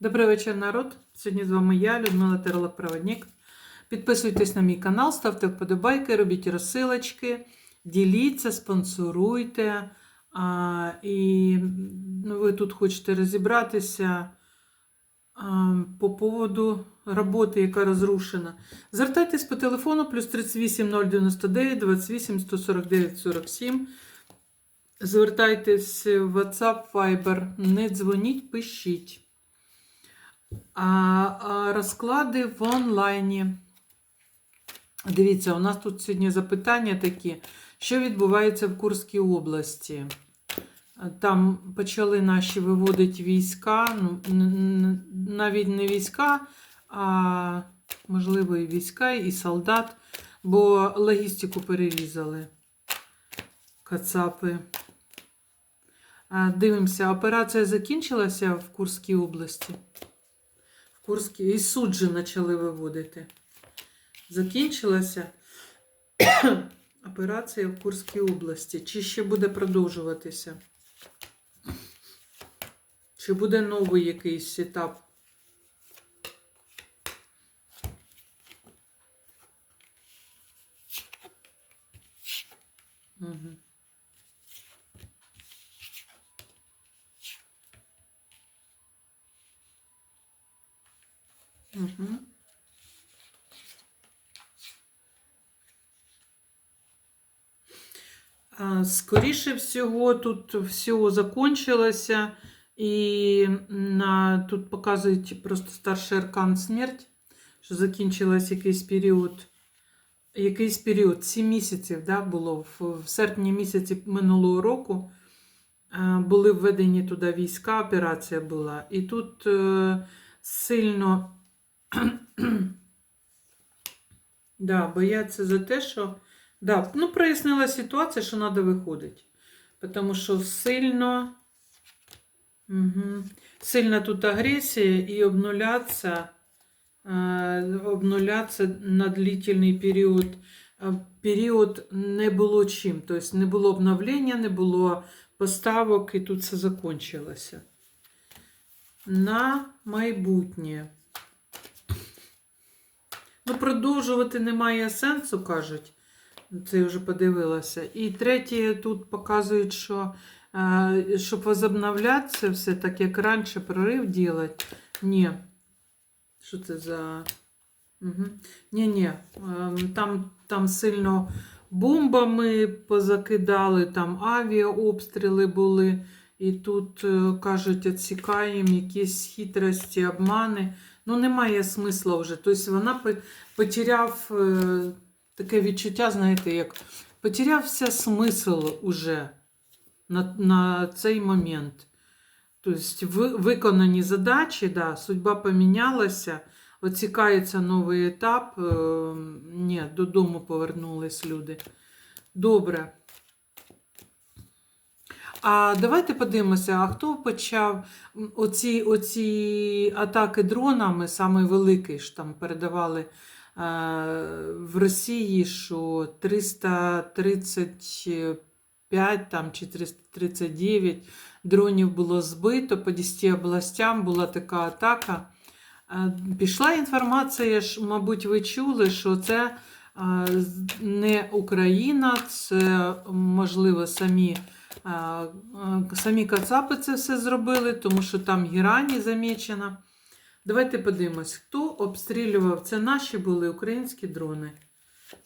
Добрий вечір, народ. Сьогодні з вами я, Людмила Теролог-Проводник. Підписуйтесь на мій канал, ставте вподобайки, робіть розсилочки, діліться, спонсоруйте. А, і ну, ви тут хочете розібратися а, по поводу роботи, яка розрушена. Звертайтесь по телефону плюс 38 099 28 149 47. Звертайтесь в WhatsApp, Viber, не дзвоніть, пишіть. А, розклади в онлайні. Дивіться, у нас тут сьогодні запитання такі, що відбувається в Курській області. Там почали наші виводити війська, ну, навіть не війська, а можливо і війська, і солдат, бо логістику перерізали кацапи. Дивимося, операція закінчилася в Курській області. В Курській і суд же почали виводити. Закінчилася операція в Курській області. Чи ще буде продовжуватися? Чи буде новий якийсь етап? Угу. Скоріше всього, тут все закончилося, і на, тут показують просто старший аркан смерть, що закінчилось якийсь період. Якийсь період, 7 місяців да, було. В, серпні місяці минулого року були введені туди війська, операція була. І тут е, сильно да, бояться за те, що да, ну, прояснила ситуація, що треба виходити. Тому що сильно, угу, сильна тут агресія і обнуляться, е, обнуляться на длительний період. Е, Період не було чим. Тобто не було обновлення, не було поставок, і тут все закінчилося. На майбутнє. Ну, продовжувати немає сенсу, кажуть. Це я вже подивилася. І третє, тут показують, що е, щоб возобновлятися все, так як раніше прорив робити. Ні. Що це за. Угу. Ні, ні. Там, там сильно бомбами позакидали, там авіаобстріли були. І тут е, кажуть, відсікаємо якісь хитрості, обмани. Ну, немає смисла вже. Тобто вона по- потеряв е, таке відчуття, знаєте, як потерявся смисл уже на, на цей момент. Тобто ви- виконані задачі, да, судьба помінялася, оцікається новий етап. Е, ні, додому повернулись люди. Добре. А давайте подивимося, а хто почав оці, оці атаки дронами, саме великий ж там передавали е, в Росії, що 335 там, чи 339 дронів було збито по 10 областям, була така атака. Е, Пішла інформація, мабуть, ви чули, що це е, не Україна, це, можливо, самі. Самі Кацапи це все зробили, тому що там Гірані замічена. Давайте подивимось, хто обстрілював. Це наші були українські дрони.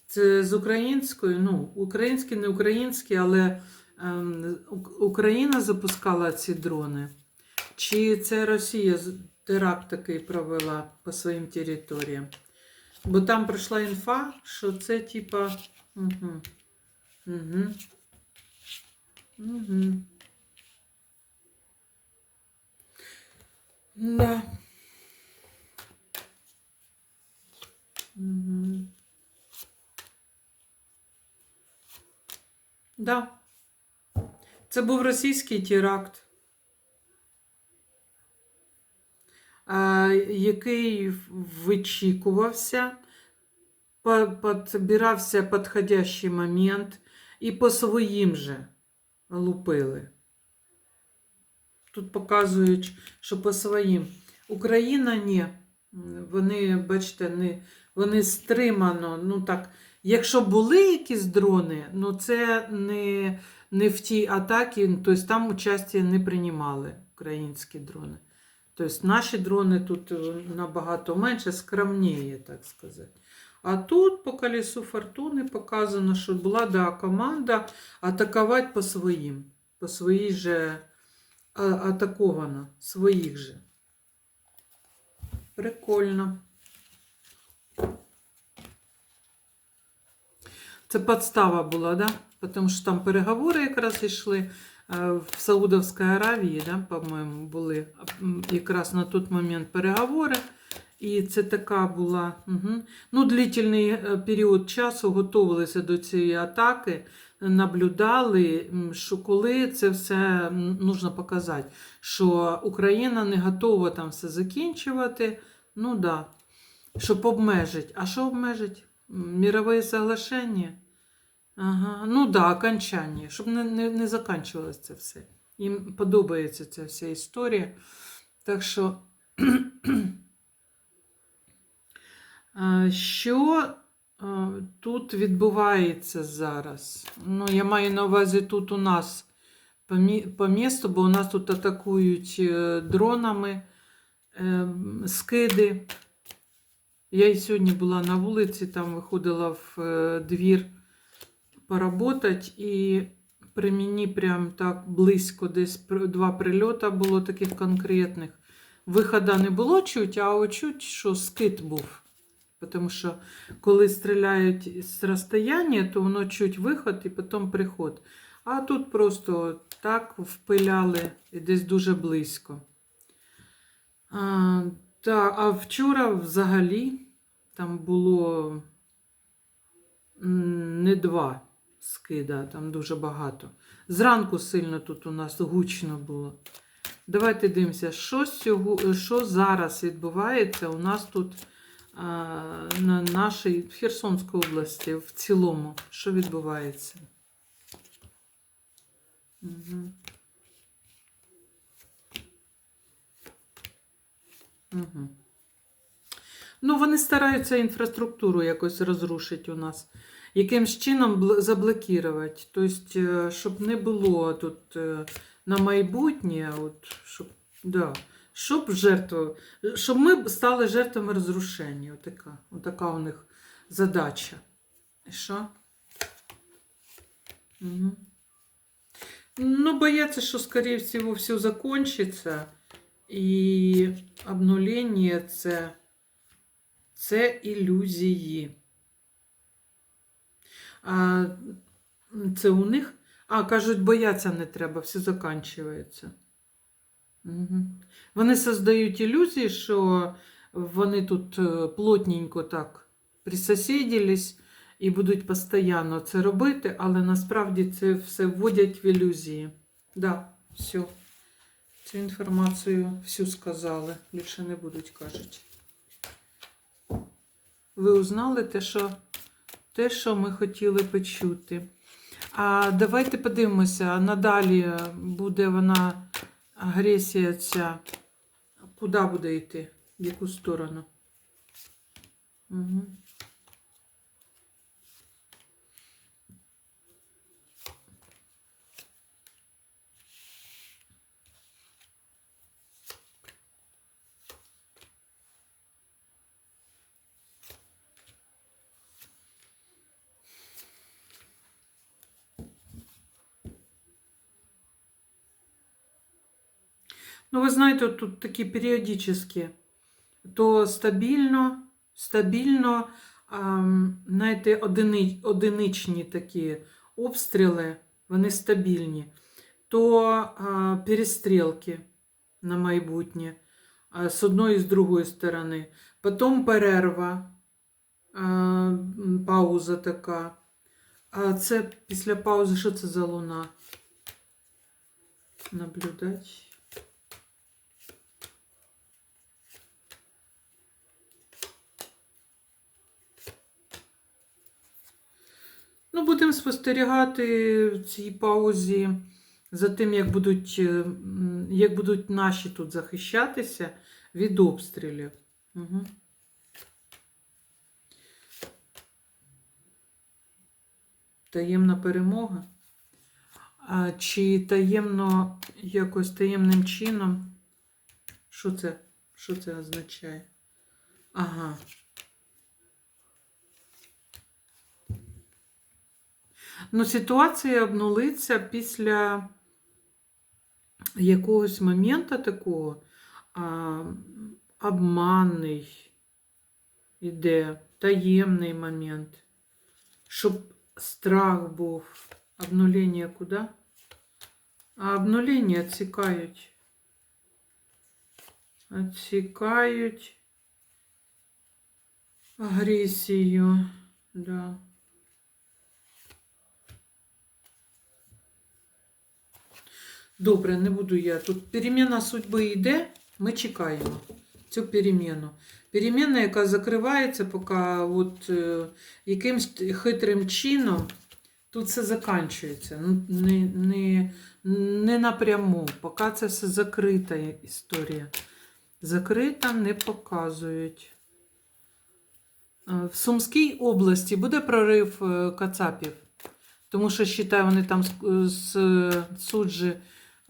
Це з української, ну, українські, не українські, але ем, Україна запускала ці дрони. Чи це Росія теракт такий провела по своїм територіям? Бо там прийшла інфа, що це типа. Угу. Угу. Угу. Да. Угу. Да. Це був російський теракт, який вичікувався, підбирався підходящий момент і по своїм же лупили. Тут показують, що по своїм. Україна ні. Вони, бачите, не, вони стримано. Ну так, якщо були якісь дрони, ну це не, не в тій атаці, тобто там участі не приймали українські дрони. Тобто наші дрони тут е, набагато менше, скромніє, так сказати. А тут по колесу фортуни показано, що була да, команда атакувати по своїм, по своїй же атакована, своїх же. Прикольно. Це подстава була, да? Тому що там переговори якраз йшли е, в Саудовській Аравії, да, по-моєму, були якраз на той момент переговори. І це така була угу. ну, длительний е, період часу готувалися до цієї атаки, наблюдали, що коли це все нужно показати, що Україна не готова там все закінчувати. Ну да, щоб обмежити. А що обмежить? Мірове соглашення? Ага, ну да, окончання, щоб не, не, не закінчилось це все. Їм подобається ця вся історія. Так що, що е, тут відбувається зараз? Ну, я маю на увазі тут у нас по, місту, бо у нас тут атакують е, дронами е, скиди. Я і сьогодні була на вулиці, там виходила в е, двір поработать, і при мені прям так близько десь два прильота було таких конкретних. Виходу не було чуть, а чуть, що скид був. Тому що коли стріляють з розстояння, то воно чуть виход і потім приход. А тут просто так впиляли і десь дуже близько. А, та, а вчора взагалі там було не два скида, там дуже багато. Зранку сильно тут у нас гучно було. Давайте дивимося, що, сього, що зараз відбувається у нас тут на нашій Херсонській області в цілому. Що відбувається? Угу. Угу. Ну, вони стараються інфраструктуру якось розрушити у нас. Якимсь чином заблокувати. Тобто, е, щоб не було тут е, на майбутнє, от, щоб, да, щоб жертва, щоб ми стали жертвами розрушення. Отака, отака у них задача. І що? Угу. Ну, бояться, що, скорее всего, все закончится. І обнулення це, це ілюзії. А, це у них. А, кажуть, бояться не треба, все закінчується. Угу. Вони создають ілюзії, що вони тут е, плотненько так присосіділись і будуть постійно це робити, але насправді це все вводять в ілюзії. Да, все. Цю інформацію всю сказали. Більше не будуть, кажуть. Ви узнали те, що, те, що ми хотіли почути. А давайте подивимося, надалі буде вона агресія ця. Куди буде йти? В яку сторону? Угу. Ну, ви знаєте, тут такі періодичні. То стабільно, стабільно, знаєте, одини, одиничні такі обстріли, вони стабільні. То перестрілки на майбутнє з одної і з другої сторони. Потім перерва, пауза така. А це після паузи, що це за луна? Наблюдать. Ну, будемо спостерігати в цій паузі за тим, як будуть е, як будуть наші тут захищатися від обстрілів. Угу. Таємна перемога. А, чи таємно, якось таємним чином. Що це? Що це означає? Ага. Ну, ситуація обнулиться після якогось моменту такого а, обманний іде, таємний момент, щоб страх був. Обнулення куди? А обнулення відсікають. Відсікають агресію. Да. Добре, не буду я. Тут переміна судьби йде, ми чекаємо цю переміну. Переміна, яка закривається, поки от, е, якимсь хитрим чином тут все закінчується. Ну, не, не, не напряму, поки це все закрита історія. Закрита не показують. Е, В Сумській області буде прорив е, Кацапів, тому що, вважаю, вони там з, суджі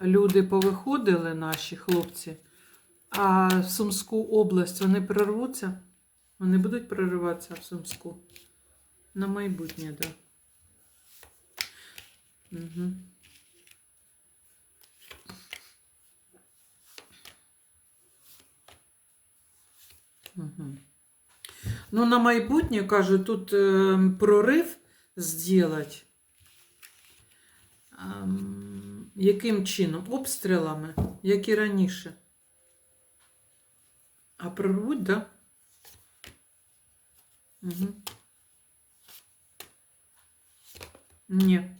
люди повиходили, наші хлопці, а в Сумську область вони прорвуться? Вони будуть прориватися в Сумську? На майбутнє, так. Да. Угу. Угу. Ну, на майбутнє, кажу, тут е, прорив зробити. Ем, яким чином? Обстрілами, як і раніше. А прорвуть, да? Угу. Ні.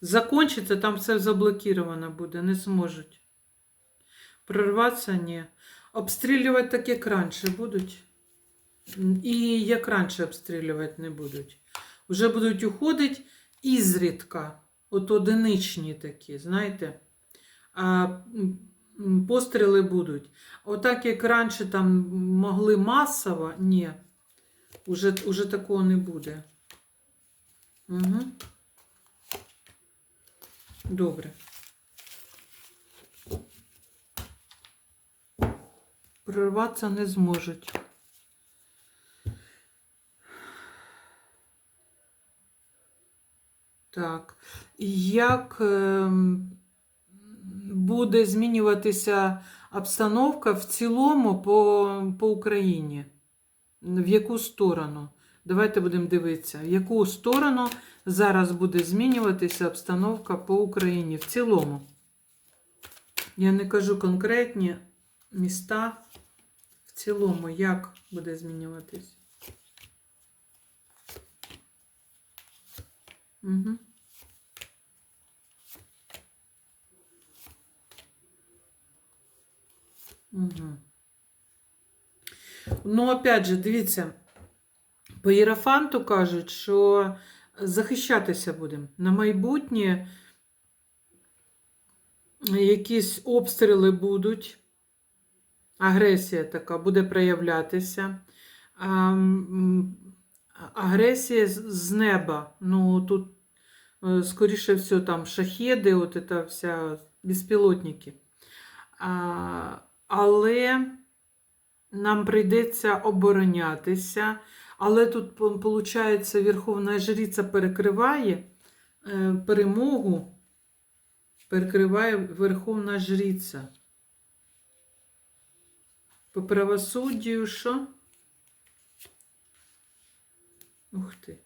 Закончиться, там все заблокировано буде, не зможуть. Прорватися ні. Обстрілювати так, як раніше будуть. І як раніше обстрілювати не будуть. Вже будуть уходити ізрідка, от одиничні такі, знаєте, а постріли будуть. Отак, як раніше там могли масово, ні, уже, уже такого не буде. Угу. Добре. Прорватися не зможуть. Так. Як ем, буде змінюватися обстановка в цілому по, по Україні? В яку сторону? Давайте будемо дивитися, в яку сторону зараз буде змінюватися обстановка по Україні в цілому. Я не кажу конкретні міста. В цілому, як буде змінюватись? Угу. Угу. Ну, опять же, дивіться, по Єрафанту кажуть, що захищатися будемо. На майбутнє якісь обстріли будуть, агресія така буде проявлятися. Агресія з- неба. Ну, тут, е, скоріше всього, там шахеди, от це вся безпілотники. А, але нам прийдеться оборонятися. Але тут, виходить, Верховна Жриця перекриває е, перемогу, перекриває Верховна Жриця. По правосуддю що? Ух ти.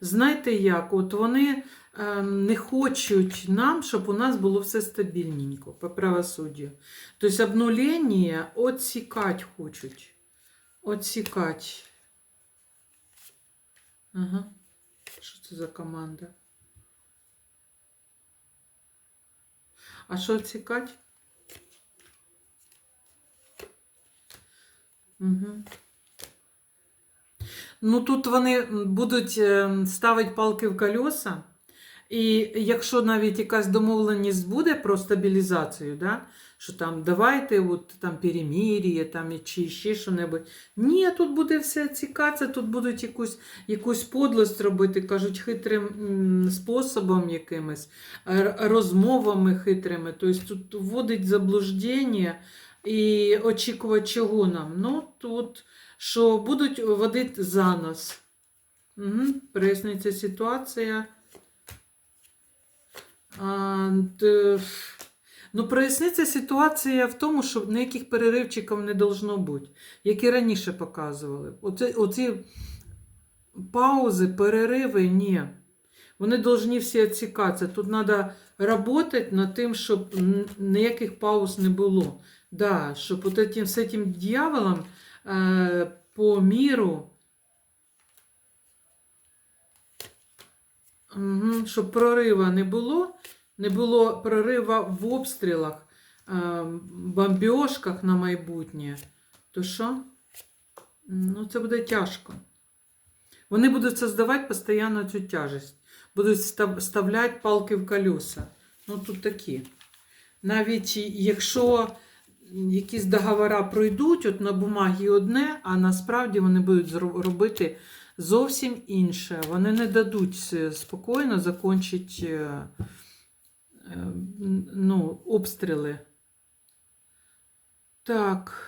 Знаєте як? От вони е, не хочуть нам, щоб у нас було все стабільненько по правосуддю. Тобто обнулення отсікати хочуть. Отсікати. Ага. Що це за команда? А що отсікати? Ну тут вони будуть е, ставити палки в колеса, і якщо навіть якась домовленість буде про стабілізацію, да, що там давайте от, там перемір'я, там чи ще що-небудь. Ні, тут буде все цікаве, тут будуть якусь, якусь подлость робити, кажуть, хитрим способом якимось, розмовами хитрими. Тобто тут вводить заблуждення і очікувати чого нам. Ну, тут що будуть водити за нас. Угу, проясниться ситуація. А, д- ну, проясниться ситуація в тому, що ніяких переривчиків не должно бути, як і раніше показували. Оце, оці паузи, перериви, ні. Вони повинні всі відсікатися. Тут треба працювати над тим, щоб ніяких пауз не було. Да, щоб от этим, з цим дьяволом е, по міру, угу, щоб прорива не було, не було прорива в обстрілах, е, бомбіжках на майбутнє, то що? Ну, це буде тяжко. Вони будуть создавати постійно цю тяжесть. Будуть став- вставляти палки в колеса. Ну, тут такі. Навіть якщо якісь договори пройдуть, от на бумагі одне, а насправді вони будуть робити зовсім інше. Вони не дадуть спокійно закінчити е, е, ну, обстріли. Так.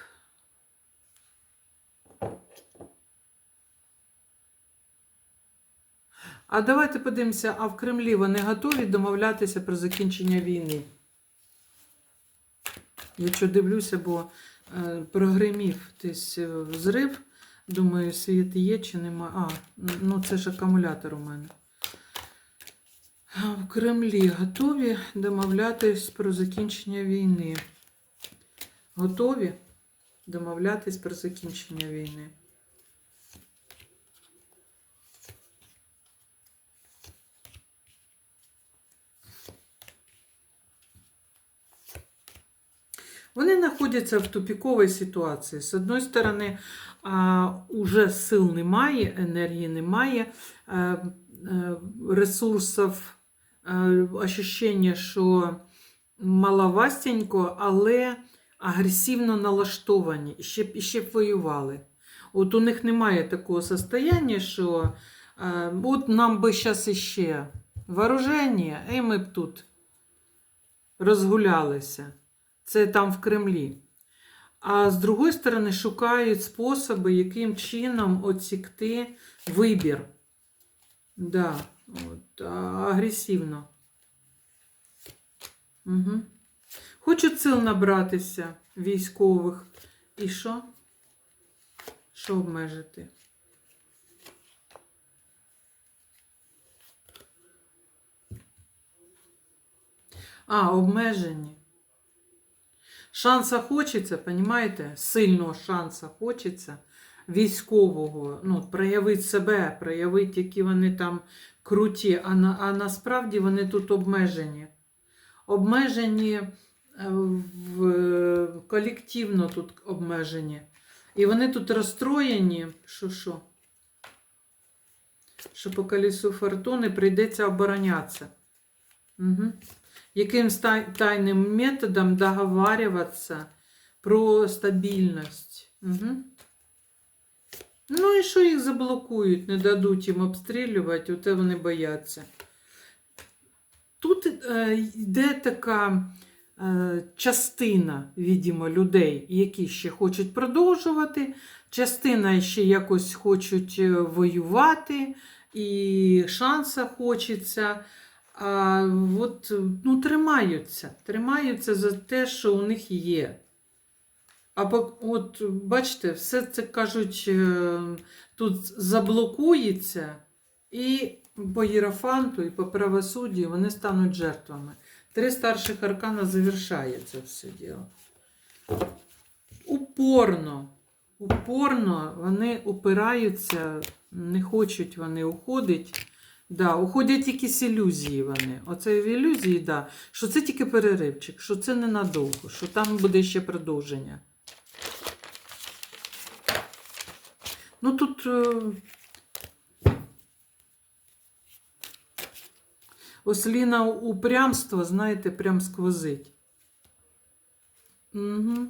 А давайте подивимося, а в Кремлі вони готові домовлятися про закінчення війни? Я що дивлюся, бо е, прогримів десь е, взрив. Думаю, світ є чи нема. А, ну це ж акумулятор у мене. В Кремлі готові домовлятись про закінчення війни. Готові домовлятись про закінчення війни. Вони знаходяться в тупіковій ситуації. З одної сторони, уже сил немає, енергії немає, е, е, ресурсів, е, ощущення, що маловастенько, але агресивно налаштовані, ще, ще б воювали. От у них немає такого состояння, що от нам би зараз іще вооруження, і ми б тут розгулялися. Це там в Кремлі. А з другої сторони, шукають способи, яким чином оцікти вибір. Да, от, агресивно. Угу. Хочуть сил набратися військових. І що? Що обмежити? А, обмежені. Шанса хочеться, понімаєте? Сильного шанса хочеться військового, ну, проявити себе, проявити, які вони там круті, а, на, а насправді вони тут обмежені. Обмежені е, в, колективно тут обмежені. І вони тут розстроєні, що що? Що по колесу фортуни прийдеться оборонятися. Угу якимсь тай- тайним методом договариваться про стабільність. Угу. Ну і що їх заблокують, не дадуть їм обстрілювати, оте вони бояться. Тут е, йде така е, частина, відомо, людей, які ще хочуть продовжувати, частина ще якось хочуть е, воювати, і шанса хочеться. А от, ну, тримаються, тримаються за те, що у них є. А от бачите, все це кажуть, е, тут заблокується, і по Єрофанту, і по правосуддю вони стануть жертвами. Три старших аркана завершає це все діло. Упорно, упорно вони упираються, не хочуть вони уходити. Да, уходять якісь ілюзії вони. Оце в ілюзії, да. Що це тільки переривчик, що це ненадовго, що там буде ще продовження. Ну тут. Е, ось ліна упрямство, знаєте, прям сквозить. Угу.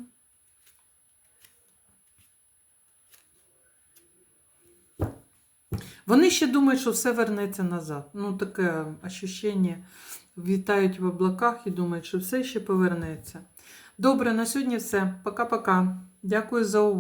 Вони ще думають, що все вернеться назад. Ну, таке ощущення. Вітають в облаках і думають, що все ще повернеться. Добре, на сьогодні все. Пока-пока. Дякую за увагу.